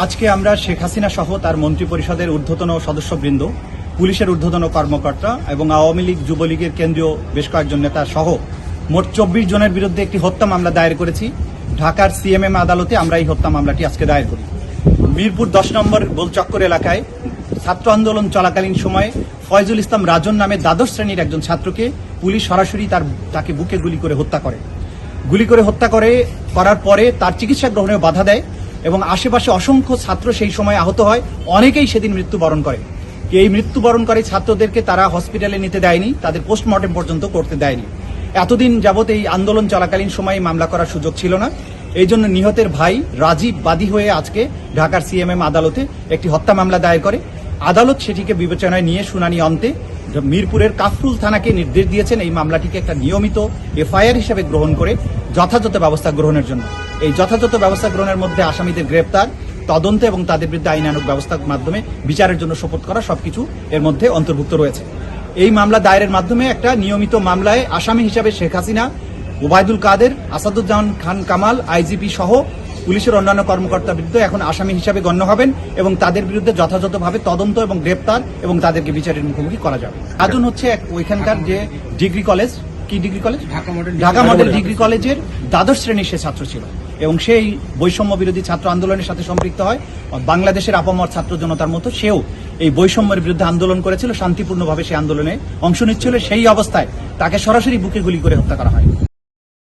আজকে আমরা শেখ হাসিনা সহ তার মন্ত্রিপরিষদের ঊর্ধ্বতন সদস্যবৃন্দ, পুলিশের ঊর্ধ্বতন কর্মকর্তা এবং আওয়ামী লীগ যুবলীগের কেন্দ্রীয় বেশ কয়েকজন নেতা সহ মোট চব্বিশ জনের বিরুদ্ধে একটি হত্যা মামলা দায়ের করেছি। ঢাকার সিএমএম আদালতে আমরা এই হত্যা মামলাটি আজকে দায়ের করি। মিরপুর দশ নম্বর গোলচক্কর এলাকায় ছাত্র আন্দোলন চলাকালীন সময়ে ফয়জুল ইসলাম রাজন নামে দ্বাদশ শ্রেণির একজন ছাত্রকে পুলিশ সরাসরি তার, তাকে বুকে গুলি করে হত্যা করে। গুলি করে হত্যা করে, করার পরে তার চিকিৎসা গ্রহণে বাধা দেয়। এবং আশেপাশে অসংখ্য ছাত্র সেই সময় আহত হয়। অনেকেই সেদিন মৃত্যুবরণ করে। এই মৃত্যুবরণ করে ছাত্রদেরকে তারা হসপিটালে নিতে দেয়নি, তাদের পোস্টমর্টেম পর্যন্ত করতে দেয়নি। এতদিন যাবত এই আন্দোলন চলাকালীন সময় মামলা করার সুযোগ ছিল না। এই জন্য নিহতের ভাই রাজীব বাদী হয়ে আজকে ঢাকার সিএমএম আদালতে একটি হত্যা মামলা দায়ের করে। আদালত সেটিকে বিবেচনায় নিয়ে শুনানি অন্তে মিরপুরের কাফরুল থানাকে নির্দেশ দিয়েছেন এই মামলাটিকে একটা নিয়মিত এফআইআর হিসেবে গ্রহণ করে যথাযথ ব্যবস্থা গ্রহণের জন্য। এই যথাযথ ব্যবস্থা গ্রহণের মধ্যে আসামিদের গ্রেপ্তার, তদন্ত এবং তাদের বিরুদ্ধে আইনানুগ ব্যবস্থার মাধ্যমে বিচারের জন্য শপথ করা সবকিছু এর মধ্যে অন্তর্ভুক্ত রয়েছে। এই মামলা দায়েরের মাধ্যমে একটা নিয়মিত মামলায় আসামি হিসাবে শেখ হাসিনা, ওবায়দুল কাদের, আসাদুজ্জামান খান কামাল, আইজিপি সহ পুলিশের অন্যান্য কর্মকর্তার বিরুদ্ধে এখন আসামি হিসাবে গণ্য হবেন এবং তাদের বিরুদ্ধে যথাযথভাবে তদন্ত এবং গ্রেপ্তার এবং তাদেরকে বিচারের মুখোমুখি করা যাবে। আজুন হচ্ছে ওইখানকার যে ডিগ্রি কলেজ কি degree college? Dhaka model Dhaka model degree কলেজের দ্বাদশ শ্রেণির সে ছাত্র ছিল এবং সেই বৈষম্য বিরোধী ছাত্র আন্দোলনের সাথে সম্পৃক্ত হয়। বাংলাদেশের আপামর ছাত্র জনতার মতো সেও এই বৈষম্যের বিরুদ্ধে আন্দোলন করেছিল। শান্তিপূর্ণভাবে সেই আন্দোলনে অংশ নিচ্ছিল। সেই অবস্থায় তাকে সরাসরি বুকে গুলি করে হত্যা করা হয়।